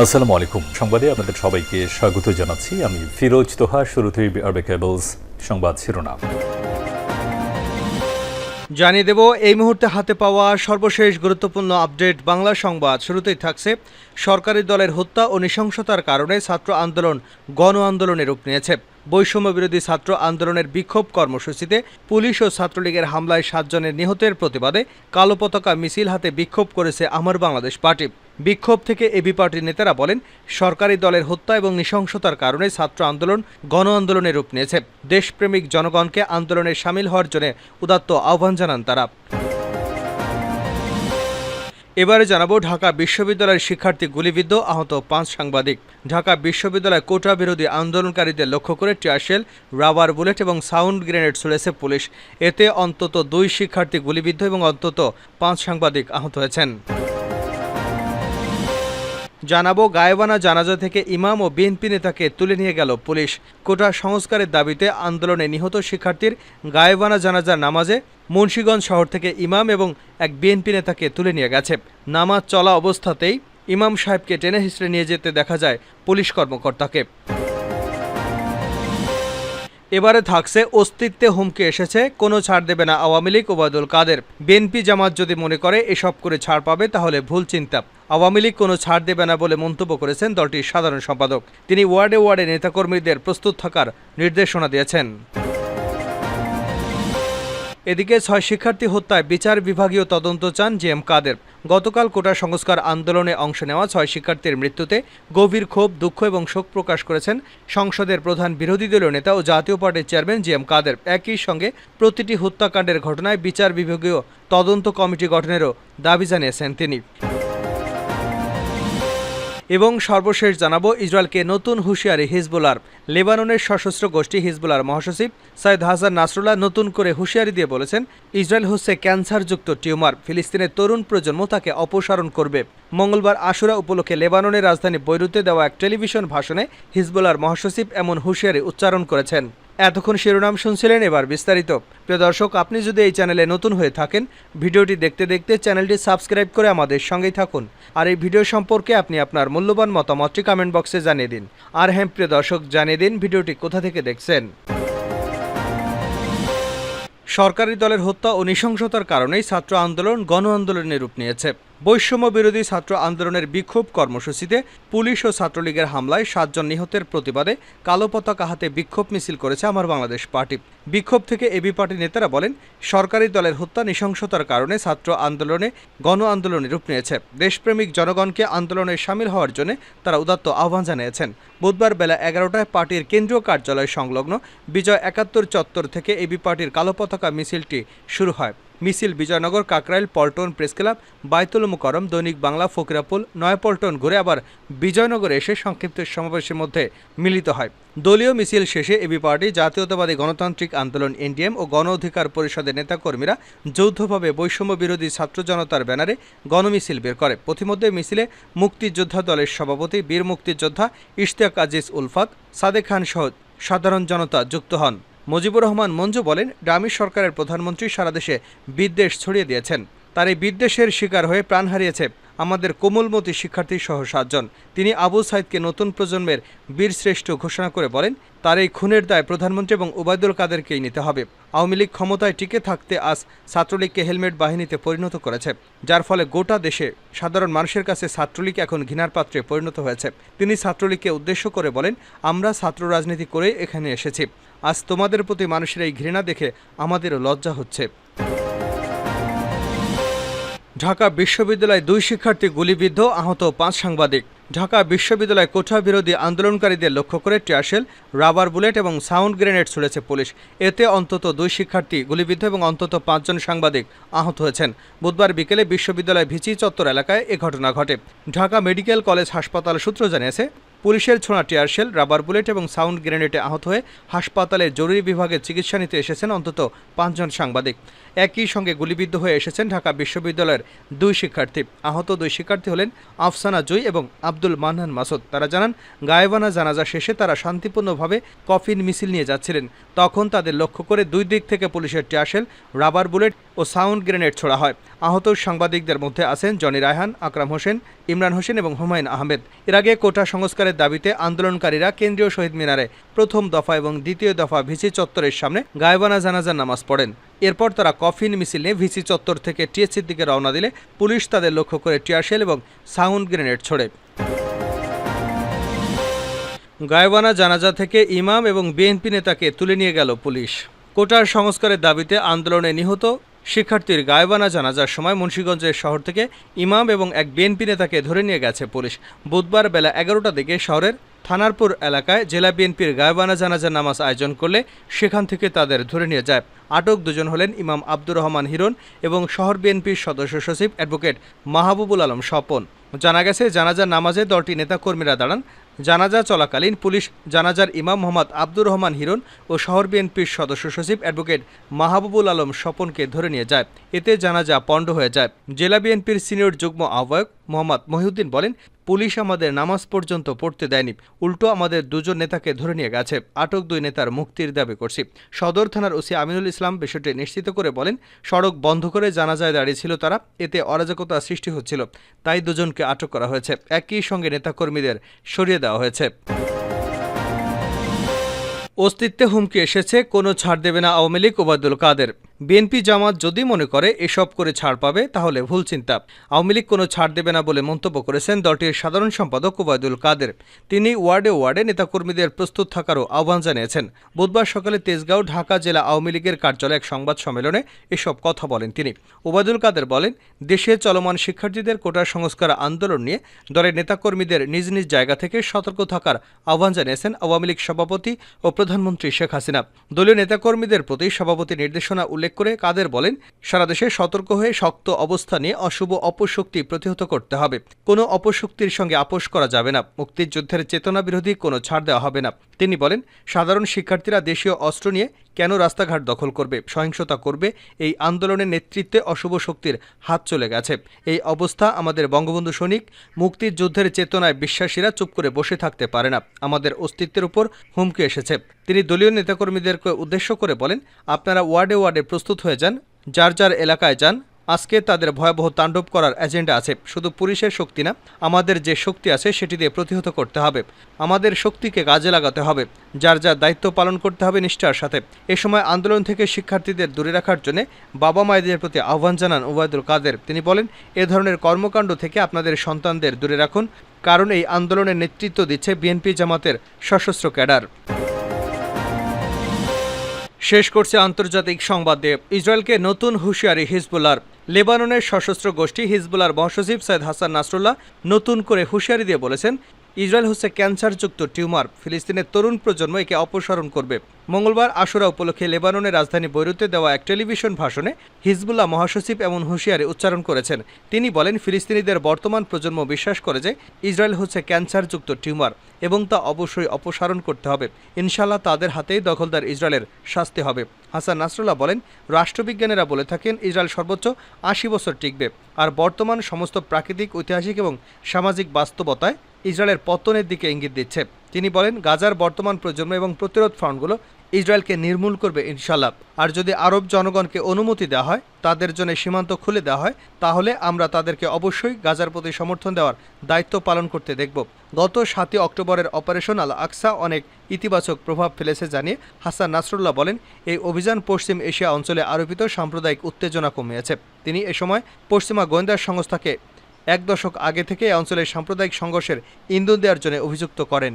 আসসালামু আলাইকুম। সংবাদে আপনাদের সবাইকে স্বাগত জানাচ্ছি। আমি ফিরোজ তোহা, শুরুতেই আরবে কেবলস সংবাদ শিরোনাম। জানিয়ে দেব, এই মুহূর্তে হাতে পাওয়া সর্বশেষ গুরুত্বপূর্ণ আপডেট বাংলা সংবাদ। শুরুতেই থাকছে, সরকারি দলের হত্যা ও নৃশংসতার কারণে ছাত্র আন্দোলন গণ আন্দোলনে রূপ নিয়েছে। বৈষম্য বিরোধী ছাত্র আন্দোলনের বিক্ষোভ কর্মসূচিতে পুলিশ ও ছাত্রলীগের হামলায় সাতজনের নিহতের প্রতিবাদে কালো পতাকা মিছিল হাতে বিক্ষোভ করেছে আমার বাংলাদেশ পার্টি। বিক্ষোভ থেকে এবি পার্টির নেতারা বলেন, সরকারি দলের হত্যা এবং নৃশংসতার কারণে ছাত্র আন্দোলন গণ আন্দোলনে রূপ নিয়েছে। দেশপ্রেমিক জনগণকে আন্দোলনে সামিল হওয়ার জন্য উদাত্ত আহ্বান জানান তারা। এবারে জানাব ঢাকা বিশ্ববিদ্যালয়ের শিক্ষার্থী গুলিবিদ্ধ আহত পাঁচ সাংবাদিক। ঢাকা বিশ্ববিদ্যালয় কোটা বিরোধী আন্দোলনকারীদের লক্ষ্য করে টিয়ারশেল, রাবার বুলেট এবং সাউন্ড গ্রেনেড ছুড়েছে পুলিশ। এতে অন্তত দুই শিক্ষার্থী গুলিবিদ্ধ এবং অন্তত পাঁচ সাংবাদিক আহত হয়েছেন। জানাব গায়েবানা জানাজা থেকে ইমাম ও বিএনপি নেতাকে তুলে নিয়ে গেল পুলিশ। কোটা সংস্কারের দাবিতে আন্দোলনে নিহত শিক্ষার্থীর গায়েবানা জানাজার নামাজে মুন্সীগঞ্জ শহর থেকে ইমাম এবং এক বিএনপি নেতাকে তুলে নিয়ে গেছে। নামাজ চলা অবস্থাতেই ইমাম সাহেবকে টেনে হিসড়ে নিয়ে যেতে দেখা যায় পুলিশ কর্মকর্তাকে। এবারে থাকছে অস্তিত্বে হুমকি এসেছে, কোনো ছাড় দেবে না আওয়ামী লীগ ওবায়দুল কাদের। বিএনপি জামাত যদি মনে করে এসব করে ছাড় পাবে, তাহলে ভুল চিন্তা। আওয়ামী লীগ কোনো ছাড় দেবে না বলে মন্তব্য করেছেন দলটির সাধারণ সম্পাদক। তিনি ওয়ার্ডে ওয়ার্ডে নেতাকর্মীদের প্রস্তুত থাকার নির্দেশনা দিয়েছেন। এদিকে ছয় শিক্ষার্থী হত্যায় বিচার বিভাগীয় তদন্ত চান জে এম কাদের। গতকাল কোটা সংস্কার আন্দোলনে অংশ নেওয়া ছয় শিক্ষার্থীর মৃত্যুতে গভীর ক্ষোভ, দুঃখ এবং শোক প্রকাশ করেছেন সংসদের প্রধান বিরোধী দলীয় নেতা ও জাতীয় পার্টির চেয়ারম্যান জি এম কাদের। একই সঙ্গে প্রতিটি হত্যাকাণ্ডের ঘটনায় বিচার বিভাগীয় তদন্ত কমিটি গঠনেরও দাবি জানিয়েছেন তিনি। এবং সর্বশেষ জানাব ইসরায়েলকে নতুন হুঁশিয়ারি হিজবুলার। লেবাননের সশস্ত্র গোষ্ঠী হিজবুলার মহাসচিব সৈয়দ হাসান নাসরুল্লাহ নতুন করে হুঁশিয়ারি দিয়ে বলেছেন, ইসরায়েল হচ্ছে ক্যান্সারযুক্ত টিউমার, ফিলিস্তিনের তরুণ প্রজন্ম তাকে অপসারণ করবে। মঙ্গলবার আশুরা উপলক্ষে লেবাননের রাজধানী বৈরুতে দেওয়া এক টেলিভিশন ভাষণে হিজবুলার মহাসচিব এমন হুঁশিয়ারি উচ্চারণ করেছেন। এতক্ষণ শিরোনাম শুনছিলেন এবার বিস্তারিত। প্রিয় দর্শক, আপনি যদি এই চ্যানেলে নতুন হয়ে থাকেন, ভিডিওটি দেখতে দেখতে চ্যানেলটি সাবস্ক্রাইব করে আমাদের সঙ্গেই থাকুন। আর এই ভিডিও সম্পর্কে আপনি আপনার মূল্যবান মতামতটি কমেন্ট বক্সে জানিয়ে দিন। আর হ্যাঁ প্রিয় দর্শক, জানিয়ে দিন ভিডিওটি কোথা থেকে দেখছেন। সরকারি দলের হত্যা ও নৃশংসতার কারণেই ছাত্র আন্দোলন গণ আন্দোলনে রূপ নিয়েছে। বৈষম্য বিরোধী ছাত্র আন্দোলনের বিক্ষোভ কর্মসূচিতে পুলিশ ও ছাত্রলীগের হামলায় সাতজন নিহতের প্রতিবাদে কালো পতাকা হাতে বিক্ষোভ মিছিল করেছে আমার বাংলাদেশ পার্টি। বিক্ষোভ থেকে এবি পার্টি নেতারা বলেন, সরকারি দলের হত্যা নৃশংসতার কারণে ছাত্র আন্দোলনে গণ আন্দোলনে রূপ নিয়েছে। দেশপ্রেমিক জনগণকে আন্দোলনে সামিল হওয়ার জন্য তারা উদাত্ত আহ্বান জানিয়েছেন। বুধবার বেলা এগারোটায় পার্টির কেন্দ্রীয় কার্যালয় সংলগ্ন বিজয় একাত্তর চত্বর থেকে এবি পার্টির কালো পতাকা মিছিলটি শুরু হয়। মিছিল বিজয়নগর, কাকরাইল, পল্টন প্রেস ক্লাব, বাইতুল মুকরম দৈনিক বাংলা, ফকিরাপুল, নয়াপল্টন ঘুরে আবার বিজয়নগরে এসে সংক্ষিপ্ত সমাবেশের মধ্যে মিলিত হয়। দলীয় মিছিল শেষে এবি পার্টি, জাতীয়তাবাদী গণতান্ত্রিক আন্দোলন, এনডিএম ও গণ অধিকার পরিষদের নেতাকর্মীরা যৌথভাবে বৈষম্য বিরোধী ছাত্র জনতার ব্যানারে গণমিছিল বের করে। পথিমধ্যে মিছিলে মুক্তিযোদ্ধা দলের সভাপতি, বীর মুক্তিযোদ্ধা ইশতিয়াক আজিজ উলফাক সাদেক খান সহ সাধারণ জনতা যুক্ত হন। মুজিবুর রহমান মঞ্জু বলেন ডামি সরকারের প্রধানমন্ত্রী সারা দেশে বিদ্বেষ ছড়িয়ে দিয়েছেন। তার এই বিদ্বেষের শিকার হয়ে প্রাণ হারিয়েছে আমাদের কোমলমতি শিক্ষার্থী সহ সাতজন। তিনি আবু সাইদকে নতুন প্রজন্মের বীরশ্রেষ্ঠ ঘোষণা করে বলেন, তার এই খুনের দায় প্রধানমন্ত্রী এবং ওবায়দুল কাদেরকেই নিতে হবে। আওয়ামী লীগ ক্ষমতায় টিকে থাকতে আজ ছাত্রলীগকে হেলমেট বাহিনীতে পরিণত করেছে, যার ফলে গোটা দেশে সাধারণ মানুষের কাছে ছাত্রলীগ এখন ঘৃণার পাত্রে পরিণত হয়েছে। তিনি ছাত্রলীগকে উদ্দেশ্য করে বলেন, আমরা ছাত্র রাজনীতি করেই এখানে এসেছি। আজ তোমাদের প্রতি মানুষের এই ঘৃণা দেখে আমাদেরও লজ্জা হচ্ছে। ঢাকা বিশ্ববিদ্যালয়ে দুই শিক্ষার্থী গুলিবিদ্ধ, আহত পাঁচ সাংবাদিক। ঢাকা বিশ্ববিদ্যালয় কোঠা বিরোধী আন্দোলনকারীদের লক্ষ্য করে টিয়ারশেল রাবার বুলেট এবং সাউন্ড গ্রেনেড ছুড়েছে পুলিশ। এতে অন্তত দুই শিক্ষার্থী গুলিবিদ্ধ এবং অন্তত পাঁচজন সাংবাদিক আহত হয়েছেন। বুধবার বিকেলে বিশ্ববিদ্যালয় ভিচি চত্বর এলাকায় এ ঘটনা ঘটে। ঢাকা মেডিকেল কলেজ হাসপাতাল সূত্র জানিয়েছে পুলিশের ছোঁড়া টিয়ারশেল রাবার বুলেট এবং সাউন্ড গ্রেনেডে আহত হয়ে হাসপাতালে জরুরি বিভাগে চিকিৎসা নিতে এসেছেন অন্তত পাঁচজন সাংবাদিক। একই সঙ্গে গুলিবিদ্ধ হয়ে এসেছেন ঢাকা বিশ্ববিদ্যালয়ের দুই শিক্ষার্থী। আহত দুই শিক্ষার্থী হলেন আফসানা জুই এবং আব্দুল মান্নান মাসুদ। তারা জানান, গায়েবানা জানাজা শেষে তারা শান্তিপূর্ণভাবে কফিন মিছিল নিয়ে যাচ্ছিলেন। তখন তাদের লক্ষ্য করে দুই দিক থেকে পুলিশের টিয়ারশেল রাবার বুলেট ও সাউন্ড গ্রেনেড ছোড়া হয়। আহত সাংবাদিকদের মধ্যে আছেন জনি রায়হান, আকরাম হোসেন, ইমরান হোসেন এবং হুমায়ুন আহমেদ। এর আগে কোটা সংস্কারের দাবিতে আন্দোলনকারীরা কেন্দ্রীয় শহীদ মিনারে প্রথম দফা এবং দ্বিতীয় দফা ভিসি চত্বরের সামনে গায়েবানা জানাজার নামাজ পড়েন। এরপর তারা কফিন মিছিল নিয়ে ভিসি চত্বর থেকে টিএসসির দিকে রওনা দিলে পুলিশ তাদের লক্ষ্য করে টিয়ারশেল এবং সাউন্ড গ্রেনেড ছোড়ে। গায়েবানা জানাজা থেকে ইমাম এবং বিএনপি নেতাকে তুলে নিয়ে গেল পুলিশ। কোটার সংস্কারের দাবিতে আন্দোলনে নিহত শিক্ষার্থীর গায়েবানা জানাজার সময় মুন্সীগঞ্জের শহর থেকে ইমাম এবং এক বিএনপি নেতাকে ধরে নিয়ে গেছে পুলিশ। বুধবার বেলা এগারোটার দিকে শহরের থানারপুর এলাকায় জেলা বিএনপির গায়েবানা জানাজার নামাজ আয়োজন করলে সেখান থেকে তাদের ধরে নিয়ে যায়। আটক দুজন হলেন ইমাম আব্দুর রহমান হিরণ এবং শহর বিএনপির সদস্য সচিব অ্যাডভোকেট মাহবুবুল আলম স্বপন। জানা গেছে, জানাজার নামাজে দলটি নেতাকর্মীরা দাঁড়ান জানাজা চলাকালীন পুলিশ জানাজার ইমাম মোহাম্মদ আব্দুর রহমান হিরণ ও শহর বিএনপির সদস্য সচিব অ্যাডভোকেট মাহবুবুল আলম স্বপনকে ধরে নিয়ে যায়। এতে জানাজা পণ্ড হয়ে যায়। জেলা বিএনপির সিনিয়র যুগ্ম আহ্বায়ক মোহাম্মদ মহিউদ্দিন বলেন, পুলিশ আমাদের নামাজ পর্যন্ত পড়তে দেয়নি। উল্টো আমাদের দুজন নেতাকে ধরে নিয়ে গেছে। আটক দুই নেতার মুক্তির দাবি করছি। সদর থানার ওসি আমিনুল ইসলাম বিষয়টি নিশ্চিত করে বলেন, সড়ক বন্ধ করে জানাজায় দাঁড়িয়েছিল তারা, এতে অরাজকতা সৃষ্টি হচ্ছিল। তাই দুজনকে আটক করা হয়েছে। একই সঙ্গে নেতাকর্মীদের সরিয়ে দেওয়া হয়েছে। অস্তিত্বে হুমকি এসেছে, কোনো ছাড় দেবে না আওয়ামী লীগ ওবায়দুল কাদের। বিএনপি জামাত যদি মনে করে এসব করে ছাড় পাবে, তাহলে ভুল চিন্তা। আওয়ামী লীগ কোনো ছাড় দেবে না বলে মন্তব্য করেছেন দলটির সাধারণ সম্পাদক ওবায়দুল কাদের। তিনি ওয়ার্ডে ওয়ার্ডে নেতাকর্মীদের প্রস্তুত থাকারও আহ্বান জানিয়েছেন। বুধবার সকালে তেজগাঁও, ঢাকা জেলা আওয়ামী লীগের কার্যালয়ে এক সংবাদ সম্মেলনে এসব কথা বলেন তিনি। ওবায়দুল কাদের বলেন, দেশে চলমান শিক্ষার্থীদের কোটা সংস্কার আন্দোলন নিয়ে দলের নেতাকর্মীদের নিজ নিজ জায়গা থেকে সতর্ক থাকার আহ্বান জানিয়েছেন আওয়ামী লীগ সভাপতি ও প্রধানমন্ত্রী শেখ হাসিনা। দলীয় নেতাকর্মীদের প্রতি সভাপতি নির্দেশনা উল্লেখ করে কাদের বলেন, সারা দেশে সতর্ক হয়ে শক্ত অবস্থা নিয়ে অশুভ অপশক্তি প্রতিহত করতে হবে। কোনো অপশক্তির সঙ্গে আপোষ করা যাবে না। মুক্তিযুদ্ধের চেতনা বিরোধী কোনো ছাড় দেওয়া হবে না। তিনি বলেন, সাধারণ শিক্ষার্থীরা দেশীয় অস্ত্র নিয়ে কেন রাস্তাঘাট দখল করবে, সহিংসতা করবে, এই আন্দোলনের নেতৃত্বে অশুভ শক্তির হাত চলে গেছে। এই অবস্থা আমাদের বঙ্গবন্ধু সৈনিক মুক্তিযুদ্ধের চেতনায় বিশ্বাসীরা চুপ করে বসে থাকতে পারে না। আমাদের অস্তিত্বের উপর হুমকি এসেছে। তিনি দলীয় নেতাকর্মীদেরকে উদ্দেশ্য করে বলেন, আপনারা ওয়ার্ডে ওয়ার্ডে প্রস্তুত হয়ে যান, যার যার এলাকায় যান আজকে তাদের ভয়াবহ তাণ্ডব করার এজেন্ডা আছে। শুধু পুলিশের শক্তি না, আমাদের যে শক্তি আছে সেটি দিয়ে প্রতিহত করতে হবে। আমাদের শক্তিকে কাজে লাগাতে হবে। যার যার দায়িত্ব পালন করতে হবে নিষ্ঠার সাথে। এ সময় আন্দোলন থেকে শিক্ষার্থীদের দূরে রাখার জন্য বাবা মায়েদের প্রতি আহ্বান জানান ওবায়দুল কাদের। তিনি বলেন, এ ধরনের কর্মকাণ্ড থেকে আপনাদের সন্তানদের দূরে রাখুন। কারণ এই আন্দোলনের নেতৃত্ব দিচ্ছে বিএনপি জামাতের সশস্ত্র ক্যাডার। শেষ করছে আন্তর্জাতিক সংবাদ দিয়ে ইসরায়েলকে নতুন হুঁশিয়ারি হিজবুলার লেবাননের সশস্ত্র গোষ্ঠী হিজবুলার মহাসচিব সৈয়দ হাসান নাসরুল্লাহ নতুন করে হুঁশিয়ারি দিয়ে বলেছেন ইসরায়েল হচ্ছে ক্যান্সারযুক্ত টিউমার। ফিলিস্তিনের তরুণ প্রজন্ম একে অপসারণ করবে। মঙ্গলবার আশুরা উপলক্ষে লেবাননের রাজধানী বৈরুতে দেওয়া এক টেলিভিশন ভাষণে হিজবুল্লাহ মহাসচিব এমন হুঁশিয়ারি উচ্চারণ করেছেন। তিনি বলেন, ফিলিস্তিনিদের বর্তমান প্রজন্ম বিশ্বাস করে যে ইসরায়েল হচ্ছে ক্যান্সারযুক্ত টিউমার এবং তা অবশ্যই অপসারণ করতে হবে। ইনশাল্লাহ তাদের হাতেই দখলদার ইসরায়েলের শাস্তি হবে। হাসান নাসরুল্লাহ বলেন, রাষ্ট্রবিজ্ঞানীরা বলে থাকেন, ইসরায়েল সর্বোচ্চ আশি বছর টিকবে। আর বর্তমান সমস্ত প্রাকৃতিক, ঐতিহাসিক এবং সামাজিক বাস্তবতায় ইসরায়েলের পতনের দিকে ইঙ্গিত দিচ্ছে। তিনি বলেন, গাজার বর্তমান প্রজন্ম এবং প্রতিরোধ ফ্রন্টগুলো ইসরায়েলকে নির্মূল করবে ইনশাল্লাহ আর যদি আরব জনগণকে অনুমতি দেওয়া হয়, তাদের জন্য সীমান্ত খুলে দেওয়া হয়, তাহলে আমরা তাদেরকে অবশ্যই গাজার প্রতি সমর্থন দেওয়ার দায়িত্ব পালন করতে দেখব। গত সাতই অক্টোবরের অপারেশন আল আকসা অনেক ইতিবাচক প্রভাব ফেলেছে জানিয়ে হাসান নাসরুল্লাহ বলেন, এই অভিযান পশ্চিম এশিয়া অঞ্চলে আরোপিত সাম্প্রদায়িক উত্তেজনা কমিয়েছে। তিনি এ সময় পশ্চিমা গোয়েন্দা সংস্থাকে এক দশক আগে থেকে অঞ্চলের সাম্প্রদায়িক সংঘর্ষের ইন্ধন দেওয়ার জন্য অভিযুক্ত করেন।